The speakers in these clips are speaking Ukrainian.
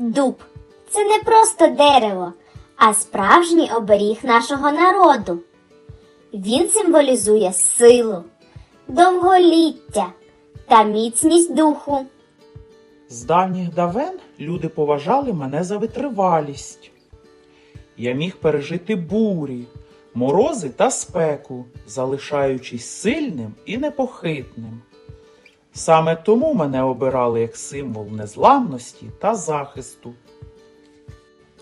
Дуб це не просто дерево, а справжній оберіг нашого народу. Він символізує силу, довголіття та міцність духу. З давніх давен люди поважали мене за витривалість. Я міг пережити бурі, морози та спеку, залишаючись сильним і непохитним. Саме тому мене обирали як символ незламності та захисту.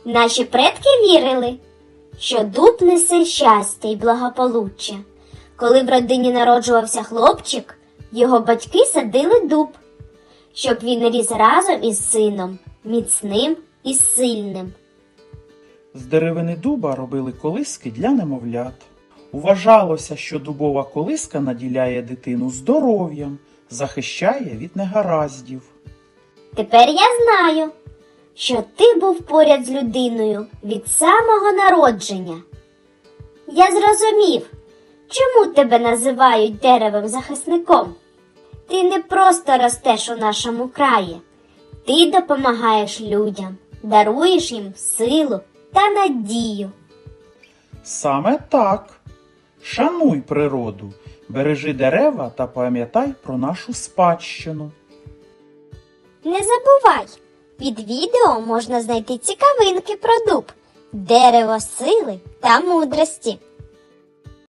Наші предки вірили, що дуб несе щастя й благополуччя. Коли в родині народжувався хлопчик, його батьки садили дуб, щоб він ріс разом із сином, міцним і сильним. З деревини дуба робили колиски для немовлят. Уважалося, що дубова колиска наділяє дитину здоров'ям, захищає від негараздів. Тепер я знаю, що ти був поряд з людиною від самого народження. Я зрозумів, чому тебе називають деревом захисником. Ти не просто ростеш у нашому краї, ти допомагаєш людям, даруєш їм силу та надію. Саме так. Шануй природу, бережи дерева та пам'ятай про нашу спадщину. Не забувай, під відео можна знайти цікавинки про дуб, дерево сили та мудрості.